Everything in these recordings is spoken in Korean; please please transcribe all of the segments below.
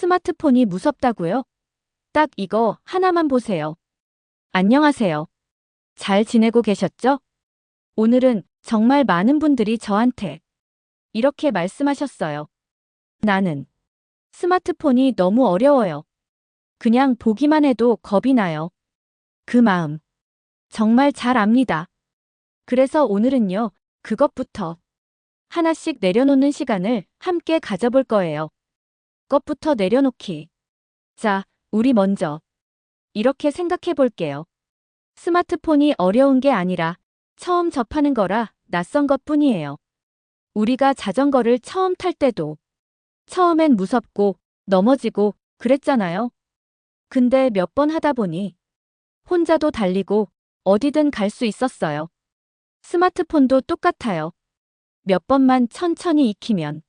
스마트폰이 무섭다고요? 딱 이거 하나만 보세요. 안녕하세요. 잘 지내고 계셨죠? 오늘은 정말 많은 분들이 저한테 이렇게 말씀하셨어요. 나는 스마트폰이 너무 어려워요. 그냥 보기만 해도 겁이 나요. 그 마음. 정말 잘 압니다. 그래서 오늘은요, 그것부터 하나씩 내려놓는 시간을 함께 가져볼 거예요. 것부터 내려놓기. 자, 우리 먼저 이렇게 생각해 볼게요. 스마트폰이 어려운 게 아니라 처음 접하는 거라 낯선 것 뿐이에요. 우리가 자전거를 처음 탈 때도 처음엔 무섭고 넘어지고 그랬잖아요. 근데 몇 번 하다 보니 혼자도 달리고 어디든 갈 수 있었어요. 스마트폰도 똑같아요. 몇 번만 천천히 익히면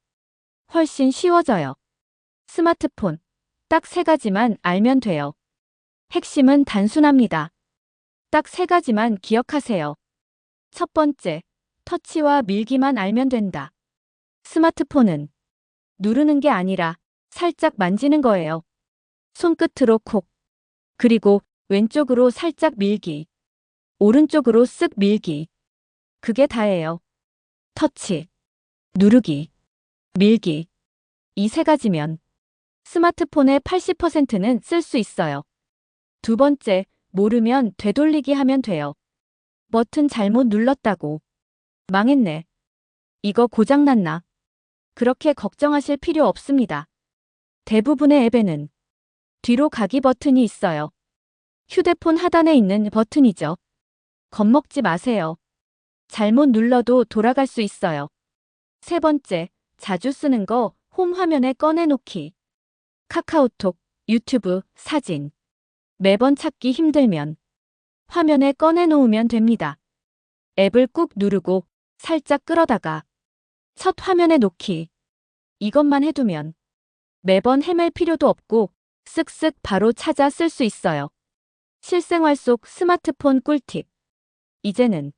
훨씬 쉬워져요. 스마트폰 딱 세 가지만 알면 돼요. 핵심은 단순합니다. 딱 세 가지만 기억하세요. 첫 번째, 터치와 밀기만 알면 된다. 스마트폰은 누르는 게 아니라 살짝 만지는 거예요. 손끝으로 콕. 그리고 왼쪽으로 살짝 밀기. 오른쪽으로 쓱 밀기. 그게 다예요. 터치, 누르기, 밀기. 이 세 가지면 스마트폰의 80%는 쓸 수 있어요. 두 번째, 모르면 되돌리기 하면 돼요. 버튼 잘못 눌렀다고. 망했네. 이거 고장났나? 그렇게 걱정하실 필요 없습니다. 대부분의 앱에는 뒤로 가기 버튼이 있어요. 휴대폰 하단에 있는 버튼이죠. 겁먹지 마세요. 잘못 눌러도 돌아갈 수 있어요. 세 번째, 자주 쓰는 거 홈 화면에 꺼내놓기. 카카오톡, 유튜브, 사진. 매번 찾기 힘들면 화면에 꺼내놓으면 됩니다. 앱을 꾹 누르고 살짝 끌어다가 첫 화면에 놓기. 이것만 해두면 매번 헤맬 필요도 없고 쓱쓱 바로 찾아 쓸 수 있어요. 실생활 속 스마트폰 꿀팁. 이제는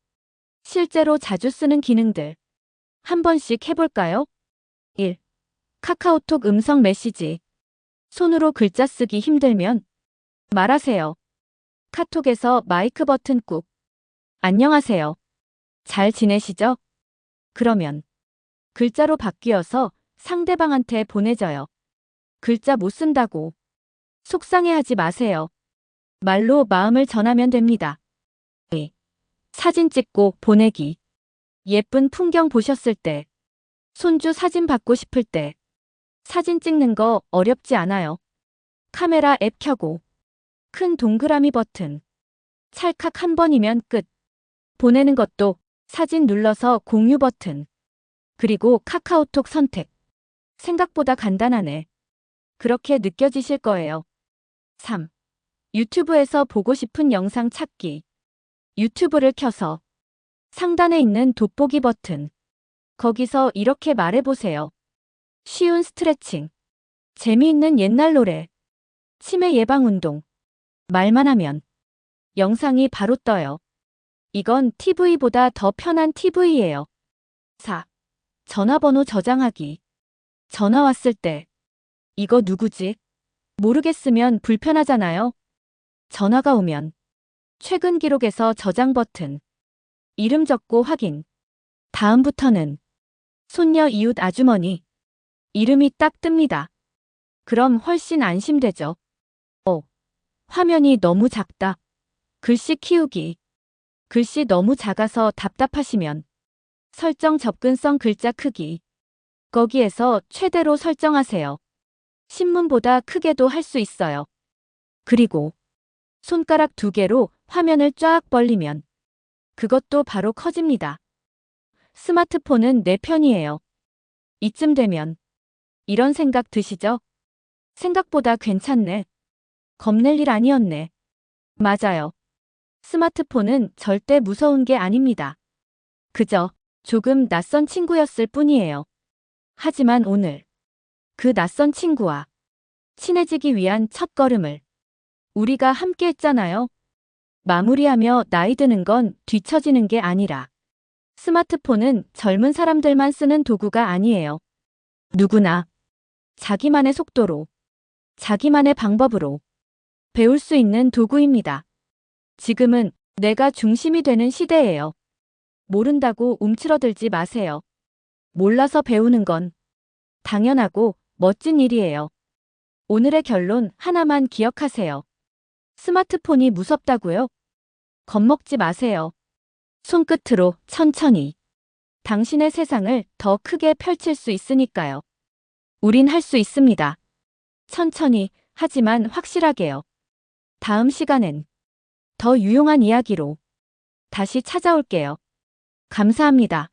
실제로 자주 쓰는 기능들 한 번씩 해볼까요? 1. 카카오톡 음성 메시지. 손으로 글자 쓰기 힘들면 말하세요. 카톡에서 마이크 버튼 꾹. 안녕하세요. 잘 지내시죠? 그러면 글자로 바뀌어서 상대방한테 보내져요. 글자 못 쓴다고 속상해하지 마세요. 말로 마음을 전하면 됩니다. 2. 사진 찍고 보내기. 예쁜 풍경 보셨을 때, 손주 사진 받고 싶을 때, 사진 찍는 거 어렵지 않아요. 카메라 앱 켜고, 큰 동그라미 버튼, 찰칵 한 번이면 끝. 보내는 것도 사진 눌러서 공유 버튼, 그리고 카카오톡 선택. 생각보다 간단하네. 그렇게 느껴지실 거예요. 3. 유튜브에서 보고 싶은 영상 찾기. 유튜브를 켜서 상단에 있는 돋보기 버튼. 거기서 이렇게 말해보세요. 쉬운 스트레칭. 재미있는 옛날 노래. 치매 예방 운동. 말만 하면 영상이 바로 떠요. 이건 TV보다 더 편한 TV예요. 4. 전화번호 저장하기. 전화 왔을 때 이거 누구지? 모르겠으면 불편하잖아요. 전화가 오면 최근 기록에서 저장 버튼. 이름 적고 확인. 다음부터는 손녀 이웃 아주머니. 이름이 딱 뜹니다. 그럼 훨씬 안심되죠. 어. 화면이 너무 작다. 글씨 키우기. 글씨 너무 작아서 답답하시면 설정 접근성 글자 크기. 거기에서 최대로 설정하세요. 신문보다 크게도 할 수 있어요. 그리고 손가락 두 개로 화면을 쫙 벌리면 그것도 바로 커집니다. 스마트폰은 내 편이에요. 이쯤 되면 이런 생각 드시죠? 생각보다 괜찮네. 겁낼 일 아니었네. 맞아요. 스마트폰은 절대 무서운 게 아닙니다. 그저 조금 낯선 친구였을 뿐이에요. 하지만 오늘 그 낯선 친구와 친해지기 위한 첫 걸음을 우리가 함께 했잖아요. 마무리하며 나이 드는 건 뒤처지는 게 아니라 스마트폰은 젊은 사람들만 쓰는 도구가 아니에요. 누구나 자기만의 속도로 자기만의 방법으로 배울 수 있는 도구입니다. 지금은 내가 중심이 되는 시대예요. 모른다고 움츠러들지 마세요. 몰라서 배우는 건 당연하고 멋진 일이에요. 오늘의 결론 하나만 기억하세요. 스마트폰이 무섭다고요? 겁먹지 마세요. 손끝으로 천천히 당신의 세상을 더 크게 펼칠 수 있으니까요. 우린 할 수 있습니다. 천천히 하지만 확실하게요. 다음 시간엔 더 유용한 이야기로 다시 찾아올게요. 감사합니다.